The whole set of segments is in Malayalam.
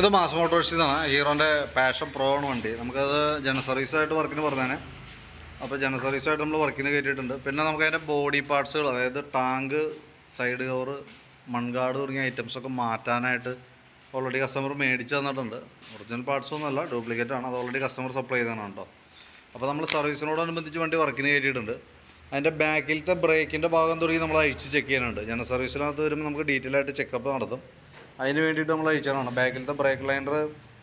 ഇത് മാസ് മോട്ടോഴ്സിന്നാണ് ഹീറോന്റെ പാഷൻ പ്രോ ആണ് വണ്ടി. നമുക്കത് ജന സർവീസായിട്ട് വർക്കിന് പറഞ്ഞാണ് അപ്പോൾ ജന സർവീസായിട്ട് നമ്മൾ വർക്കിന് കയറ്റിയിട്ടുണ്ട് പിന്നെ നമുക്ക് അതിന്റെ ബോഡി പാർട്സുകൾ അതായത് ടാങ്ക് സൈഡ് കവർ മൺകാട് തുടങ്ങിയ ഐറ്റംസൊക്കെ മാറ്റാനായിട്ട് ഓൾറെഡി കസ്റ്റമർ മേടിച്ച് തന്നിട്ടുണ്ട്. ഒറിജിനൽ പാർട്സ് ഒന്നുമല്ല ഡ്യൂപ്ലിക്കേറ്റ് ആണ്. അത് ഓൾറെഡി കസ്റ്റമർ സപ്ലൈ ചെയ്താണ് കേട്ടോ അപ്പോൾ നമ്മൾ സർവീസിനോടനുബന്ധിച്ച് വണ്ടി വർക്കിന് കയറ്റിയിട്ടുണ്ട് അതിന്റെ ബാക്കിലത്തെ ബ്രേക്കിന്റെ ഭാഗം തുടങ്ങി നമ്മൾ അഴിച്ച് ചെക്ക് ചെയ്യാനുണ്ട്. ജന സർവീസിനകത്ത് വരുമ്പോൾ നമുക്ക് ഡീറ്റെയിൽ ആയിട്ട് ചെക്കപ്പ് നടത്തും. അതിന് വേണ്ടിയിട്ട് നമ്മൾ അയച്ചതാണ് ബാക്കിലത്തെ ബ്രേക്ക് ലൈൻഡർ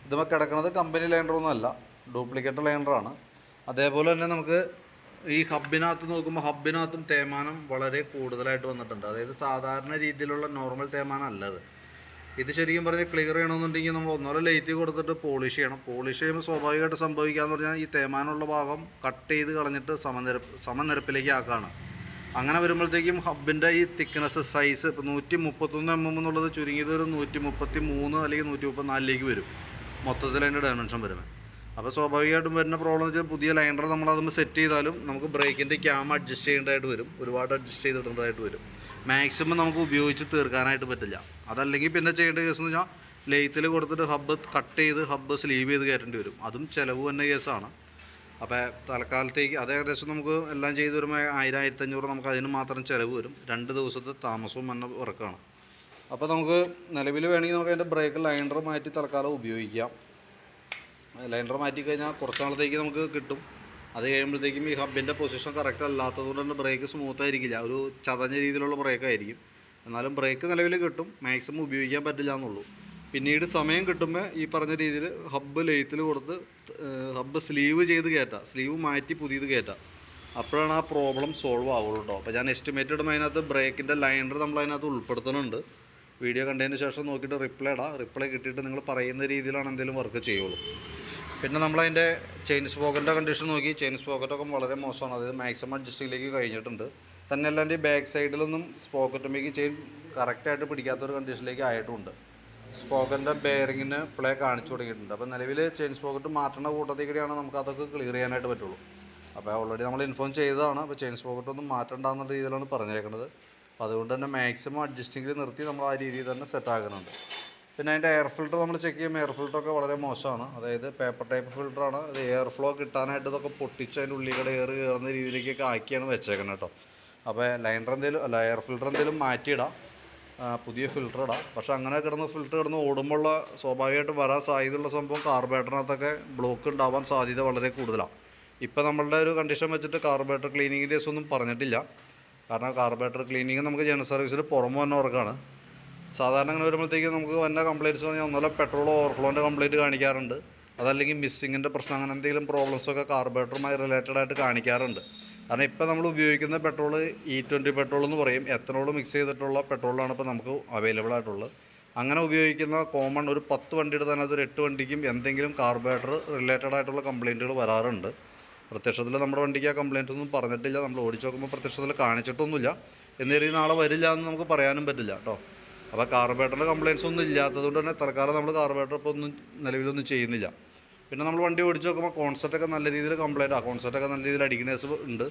ഇതുമ്പോൾ കിടക്കുന്നത് കമ്പനി ലൈൻഡറൊന്നുമല്ല ഡ്യൂപ്ലിക്കേറ്റ് ലൈൻഡറാണ് അതേപോലെ തന്നെ നമുക്ക് ഈ ഹബിനകത്ത് നോക്കുമ്പോൾ ഹബിനകത്തും തേമാനം വളരെ കൂടുതലായിട്ട് വന്നിട്ടുണ്ട്. അതായത് സാധാരണ രീതിയിലുള്ള നോർമൽ തേമാനം അല്ല അത്. ഇത് ശരിക്കും പറഞ്ഞാൽ ക്ലിയർ ചെയ്യണമെന്നുണ്ടെങ്കിൽ നമ്മൾ ഒന്നോ ലൈറ്റ് കൊടുത്തിട്ട് പോളിഷ് ചെയ്യണം. പോളിഷ് ചെയ്യുമ്പോൾ സ്വാഭാവികമായിട്ട് സംഭവിക്കുക എന്ന് പറഞ്ഞാൽ ഈ തേമാനുള്ള ഭാഗം കട്ട് ചെയ്ത് കളഞ്ഞിട്ട് സമനിരപ്പ് സമനിരപ്പിലേക്ക് ആക്കുകയാണ് അങ്ങനെ വരുമ്പോഴത്തേക്കും ഹബിന്റെ ഈ തിക്നെസ് സൈസ് ഇപ്പോൾ നൂറ്റി മുപ്പത്തൊന്ന് എം എം എന്നുള്ളത് ചുരുങ്ങിയത് ഒരു നൂറ്റി മുപ്പത്തി മൂന്ന് അല്ലെങ്കിൽ നൂറ്റി മുപ്പത്തിനാലിലേക്ക് വരും. മൊത്തത്തിൽ അതിന്റെ ഡയമെൻഷൻ വരുന്നത്. അപ്പോൾ സ്വാഭാവികമായിട്ടും വരുന്ന പ്രോബ്ലം എന്ന് വെച്ചാൽ പുതിയ ലൈനർ നമ്മൾ അതൊന്ന് സെറ്റ് ചെയ്താലും നമുക്ക് ബ്രേക്കിന്റെ ക്യാം അഡ്ജസ്റ്റ് ചെയ്യേണ്ടതായിട്ട് വരും. ഒരുപാട് അഡ്ജസ്റ്റ് ചെയ്തിടേണ്ടതായിട്ട് വരും. മാക്സിമം നമുക്ക് ഉപയോഗിച്ച് തീർക്കാനായിട്ട് പറ്റില്ല. അതല്ലെങ്കിൽ പിന്നെ ചെയ്യേണ്ട കേസ് എന്ന് വെച്ചാൽ ലെയ്ത്തിൽ കൊടുത്തിട്ട് ഹബ്ബ് കട്ട് ചെയ്ത് ഹബ്ബ് സ്ലീവ് ചെയ്ത് കയറ്റേണ്ടി വരും. അതും ചിലവ് തന്നെ കേസാണ് അപ്പോൾ തൽക്കാലത്തേക്ക് അത് ഏകദേശം നമുക്ക് എല്ലാം ചെയ്ത് വരുമ്പോൾ ആയിരം ആയിരത്തഞ്ഞൂറ് നമുക്ക് അതിന് മാത്രം ചിലവ് വരും. രണ്ട് ദിവസത്തെ താമസവും വന്ന വർക്കാണ് അപ്പോൾ നമുക്ക് നിലവിൽ വേണമെങ്കിൽ നമുക്ക് അതിന്റെ ബ്രേക്ക് ലൈനർ മാറ്റി തൽക്കാലം ഉപയോഗിക്കാം. ലൈനർ മാറ്റി കഴിഞ്ഞാൽ കുറച്ച് നാളത്തേക്ക് നമുക്ക് കിട്ടും. അത് കഴിയുമ്പോഴത്തേക്കും ഈ ഹബിന്റെ പൊസിഷൻ കറക്റ്റ് അല്ലാത്തതുകൊണ്ട് തന്നെ ബ്രേക്ക് സ്മൂത്ത് ആയിരിക്കില്ല. ഒരു ചതഞ്ഞ രീതിയിലുള്ള ബ്രേക്ക് ആയിരിക്കും. എന്നാലും ബ്രേക്ക് നിലവിൽ കിട്ടും. മാക്സിമം ഉപയോഗിക്കാൻ പറ്റില്ല എന്നുള്ളൂ. പിന്നീട് സമയം കിട്ടുമ്പോൾ ഈ പറഞ്ഞ രീതിയിൽ ഹബ്ബ് ലെയ്ത്തിൽ കൊടുത്ത് ഹബ്ബ് സ്ലീവ് ചെയ്ത് കയറ്റാം. സ്ലീവ് മാറ്റി പുതിയത് കയറ്റാം. അപ്പോഴാണ് ആ പ്രോബ്ലം സോൾവ് ആവുള്ളൂ കേട്ടോ അപ്പോൾ ഞാൻ എസ്റ്റിമേറ്റ് ഇടുമ്പോൾ അതിനകത്ത് ബ്രേക്കിന്റെ ലൈനർ നമ്മൾ അതിനകത്ത് ഉൾപ്പെടുത്തുന്നുണ്ട്. വീഡിയോ കണ്ടതിന് ശേഷം നോക്കിയിട്ട് റിപ്ലൈ ഇടാം. റിപ്ലൈ കിട്ടിയിട്ട് നിങ്ങൾ പറയുന്ന രീതിയിലാണ് എന്തെങ്കിലും വർക്ക് ചെയ്യുള്ളൂ. പിന്നെ നമ്മളതിന്റെ ചെയിൻ സ്പോക്കറ്റിന്റെ കണ്ടീഷൻ നോക്കി. ചെയിൻ സ്പോക്കറ്റൊക്കെ വളരെ മോശമാണ്. അതായത് മാക്സിമം അഡ്ജസ്റ്റിലേക്ക് കഴിഞ്ഞിട്ടുണ്ട്. തന്നെയല്ല എന്റെ ബാക്ക് സൈഡിലൊന്നും സ്പോക്കറ്റുമേക്ക് ചെയിൻ കറക്റ്റായിട്ട് പിടിക്കാത്തൊരു കണ്ടീഷനിലേക്ക് ആയിട്ടുമുണ്ട് സ്പോക്കറ്റിന്റെ ബെയറിങ്ങിന് പ്ലേ കാണിച്ചു തുടങ്ങിയിട്ടുണ്ട് അപ്പോൾ നിലവിൽ ചെയിൻ സ്പോക്കറ്റ് മാറ്റേണ്ട കൂട്ടത്തിൽ കൂടിയാണ് നമുക്ക് അതൊക്കെ ക്ലിയർ ചെയ്യാനായിട്ട് പറ്റുള്ളൂ. അപ്പോൾ ഓൾറെഡി നമ്മൾ ഇൻഫോം ചെയ്തതാണ്. അപ്പോൾ ചെയിൻ സ്പോക്കറ്റ് ഒന്നും എന്നുള്ള രീതിയിലാണ് പറഞ്ഞേക്കുന്നത് അപ്പോൾ അതുകൊണ്ട് തന്നെ മാക്സിമം അഡ്ജസ്റ്റിങ്ങിൽ നിർത്തി നമ്മൾ ആ രീതിയിൽ തന്നെ സെറ്റ് ആക്കുന്നുണ്ട്. പിന്നെ അതിന്റെ എയർ ഫിൽറ്റർ നമ്മൾ ചെക്ക് ചെയ്യുമ്പോൾ എയർ ഫിൽറ്ററൊക്കെ വളരെ മോശമാണ്. അതായത് പേപ്പർ ടൈപ്പ് ഫിൽട്ടറാണ് അത് എയർ ഫ്ലോ കിട്ടാനായിട്ട് ഇതൊക്കെ പൊട്ടിച്ച് അതിന്റെ ഉള്ളിൽ എയർ കയറുന്ന രീതിയിലേക്കൊക്കെ ആക്കിയാണ് വെച്ചേക്കുന്നത് കേട്ടോ. അപ്പോൾ ലൈനർ എന്തെങ്കിലും അല്ല എയർ ഫിൽറ്റർ എന്തെങ്കിലും മാറ്റിയിടാം. പുതിയ ഫിൽറ്ററിടാം പക്ഷെ അങ്ങനെ കിടന്ന് ഫിൽറ്റർ കിടന്ന് ഓടുമ്പോഴുള്ള സ്വാഭാവികമായിട്ടും വരാൻ സാധ്യതയുള്ള സംഭവം കാർബേറ്ററിനകത്തൊക്കെ ബ്ലോക്ക് ഉണ്ടാവാൻ സാധ്യത വളരെ കൂടുതലാണ്. ഇപ്പോൾ നമ്മളുടെ ഒരു കണ്ടീഷൻ വെച്ചിട്ട് കാർബേറ്റർ ക്ലീനിങ്ങിന്റെ ഡേസ് ഒന്നും പറഞ്ഞിട്ടില്ല. കാരണം കാർബേറ്റർ ക്ലീനിങ് നമുക്ക് ജനറൽ സർവീസിൽ പുറമെ വന്ന വർക്കാണ്. സാധാരണ അങ്ങനെ വരുമ്പോഴത്തേക്കും നമുക്ക് വന്ന കംപ്ലയിന്റ്സ് പറഞ്ഞാൽ ഒന്നല്ല പെട്രോൾ ഓവർഫ്ലോന്റെ കംപ്ലയിന്റ് കാണിക്കാറുണ്ട്. അതല്ലെങ്കിൽ മിസ്സിങ്ങിന്റെ പ്രശ്നം അങ്ങനെ എന്തെങ്കിലും പ്രോബ്ലംസൊക്കെ കാർബേറ്ററുമായി റിലേറ്റഡ് ആയിട്ട് കാണിക്കാറുണ്ട്. കാരണം ഇപ്പോൾ നമ്മൾ ഉപയോഗിക്കുന്ന പെട്രോൾ ഇ ട്വന്റി പെട്രോൾ എന്ന് പറയും. എത്തനോൾ മിക്സ് ചെയ്തിട്ടുള്ള പെട്രോളാണ് ഇപ്പോൾ നമുക്ക് അവൈലബിൾ ആയിട്ടുള്ളത്. അങ്ങനെ ഉപയോഗിക്കുന്ന കോമൺ ഒരു പത്ത് വണ്ടിയുടെ തന്നെ ഒരു എട്ട് വണ്ടിക്കും എന്തെങ്കിലും കാർബേറ്റർ റിലേറ്റഡ് ആയിട്ടുള്ള കംപ്ലയിന്റുകൾ വരാറുണ്ട്. പ്രത്യക്ഷത്തിൽ നമ്മുടെ വണ്ടിക്ക് ആ കംപ്ലയിന്റ് ഒന്നും പറഞ്ഞിട്ടില്ല. നമ്മൾ ഓടിച്ച് നോക്കുമ്പോൾ പ്രത്യക്ഷത്തിൽ കാണിച്ചിട്ടൊന്നുമില്ല. എന്ന് നാളെ വരില്ല എന്ന് നമുക്ക് പറയാനും പറ്റില്ല കേട്ടോ. അപ്പോൾ കാർബേറ്ററിന്റെ കംപ്ലയിൻസ് ഒന്നും ഇല്ലാത്തതുകൊണ്ട് തന്നെ തൽക്കാലം നമ്മൾ കാർബേറ്റർ ഇപ്പോൾ ഒന്നും നിലവിലൊന്നും ചെയ്യുന്നില്ല. പിന്നെ നമ്മൾ വണ്ടി ഓടിച്ച് നോക്കുമ്പോൾ കോൺസെപ്റ്റൊക്കെ നല്ല രീതിയിൽ കംപ്ലൈന്റ് ആ. കോൺസെപ്റ്റൊക്കെ നല്ല രീതിയിൽ അടിക്കണേഴ്സ് ഉണ്ട്.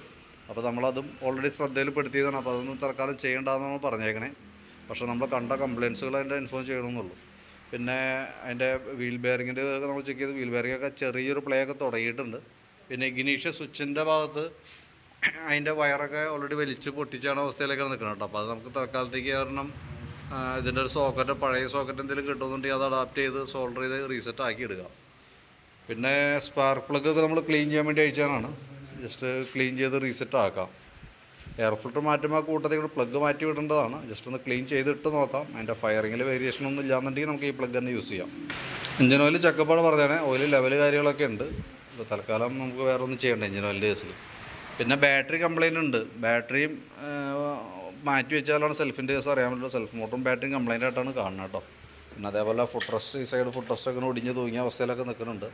അപ്പോൾ നമ്മളതും ഓൾറെഡി ശ്രദ്ധയിൽപ്പെടുത്തിയതാണ്. അപ്പോൾ അതൊന്നും തൽക്കാലം ചെയ്യേണ്ടതെന്ന് നമ്മൾ പറഞ്ഞേക്കണേ. പക്ഷേ നമ്മൾ കണ്ട കംപ്ലയിൻസുകൾ അതിന്റെ ഇൻഫോം ചെയ്യണമെന്നുള്ളൂ പിന്നെ അതിന്റെ വീൽ ബെയറിങ്ങിന്റെ നമ്മൾ ചെക്ക് ചെയ്ത് വീൽ ബെയറിംഗ് ഒക്കെ ചെറിയൊരു പ്ലേ ഒക്കെ തുടങ്ങിയിട്ടുണ്ട്. പിന്നെ ഇഗ്നീഷ്യ സ്വിച്ചിന്റെ ഭാഗത്ത് അതിന്റെ വയറൊക്കെ ഓൾറെഡി വലിച്ച് പൊട്ടിച്ചാണ് അവസ്ഥയിലേക്കാണ് നിൽക്കുന്നത് കേട്ടോ. അപ്പോൾ അത് നമുക്ക് തൽക്കാലത്തേക്ക് കാരണം ഇതിന്റെ ഒരു സോക്കറ്റ് പഴയ സോക്കറ്റ് എന്തെങ്കിലും കിട്ടുന്നുണ്ടെങ്കിൽ അത് അഡാപ്റ്റ് ചെയ്ത് സോൾഡർ ചെയ്ത് റീസെറ്റ് ആക്കി എടുക്കാം. പിന്നെ സ്പാർക്ക് പ്ലഗ് ഒക്കെ നമ്മൾ ക്ലീൻ ചെയ്യാൻ വേണ്ടി അയച്ചതാണ്. ജസ്റ്റ് ക്ലീൻ ചെയ്ത് റീസെറ്റ് ആക്കാം. എയർ ഫിൽറ്റർ മാറ്റുമ്പോൾ കൂട്ടത്തിൽ കൂടെ പ്ലഗ് മാറ്റി വിടേണ്ടതാണ്. ജസ്റ്റ് ഒന്ന് ക്ലീൻ ചെയ്തിട്ട് നോക്കാം. അതിന്റെ ഫയറിങ്ങിൽ വേരിയേഷൻ ഒന്നും ഇല്ലാന്നുണ്ടെങ്കിൽ നമുക്ക് ഈ പ്ലഗ് തന്നെ യൂസ് ചെയ്യാം. എഞ്ചിൻ ഓയിൽ ചെക്കപ്പാണ് പറഞ്ഞാണ് ഓയിൽ ലെവൽ കാര്യങ്ങളൊക്കെ ഉണ്ട്. ഇപ്പോൾ തൽക്കാലം നമുക്ക് വേറെ ഒന്നും ചെയ്യണ്ട എഞ്ചിൻ ഓയിലിന്റെ കേസിൽ പിന്നെ ബാറ്ററി കംപ്ലൈന്റ് ഉണ്ട്. ബാറ്ററിയും മാറ്റി വെച്ചാലാണ് സെൽഫിന്റെ കേസ് അറിയാൻ പറ്റുള്ളൂ. സെൽഫ് മോട്ടറും ബാറ്ററിയും കംപ്ലൈന്റ് ആയിട്ടാണ് കാണുന്നത് കേട്ടോ. പിന്നെ അതേപോലെ റെസ്റ്റ് ഈ സൈഡ് ഫുഡ് ഒക്കെ ഒടിഞ്ഞ് തൂങ്ങിയ അവസ്ഥയിലൊക്കെ നിൽക്കുന്നുണ്ട്.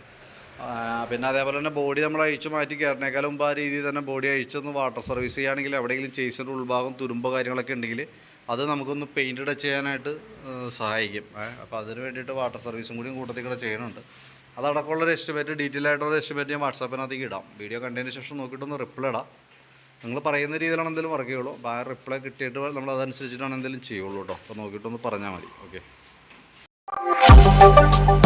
പിന്നെ അതേപോലെ തന്നെ ബോഡി നമ്മൾ അഴിച്ചു മാറ്റി കയറിനേക്കാളും മുമ്പ് ആ രീതിയിൽ തന്നെ ബോഡി അഴിച്ചൊന്ന് വാട്ടർ സർവീസ് ചെയ്യുകയാണെങ്കിൽ എവിടെയെങ്കിലും ചേസിന്റെ ഉൾഭാഗം തുരുമ്പോ കാര്യങ്ങളൊക്കെ ഉണ്ടെങ്കിൽ അത് നമുക്കൊന്ന് പെയിന്റ് ടച്ച് ചെയ്യാനായിട്ട് സഹായിക്കും. അപ്പോൾ അതിന് വേണ്ടിയിട്ട് വാട്ടർ സർവീസും കൂടിയും കൂട്ടത്തിൽ കൂടെ ചെയ്യുന്നുണ്ട്. അതടക്കമുള്ളൊരു എസ്റ്റിമേറ്റ് ഡീറ്റെയിൽ ആയിട്ടുള്ള എസ്റ്റിമേറ്റ് ഞാൻ വാട്സാപ്പിനകത്തേക്ക് ഇടാം. വീഡിയോ കണ്ടതിന് ശേഷം നോക്കിയിട്ടൊന്ന് റിപ്ലൈ ഇടാം. നിങ്ങൾ പറയുന്ന രീതിയിലാണ് എന്തെങ്കിലും വർക്ക് ചെയ്യുള്ളൂ. അപ്പോൾ ആ റിപ്ലൈ കിട്ടിയിട്ട് നമ്മൾ അതനുസരിച്ചിട്ടാണ് എന്തെങ്കിലും ചെയ്യുള്ളൂ കേട്ടോ. അപ്പോൾ നോക്കിയിട്ടൊന്ന് പറഞ്ഞാൽ മതി. Okay Thank you.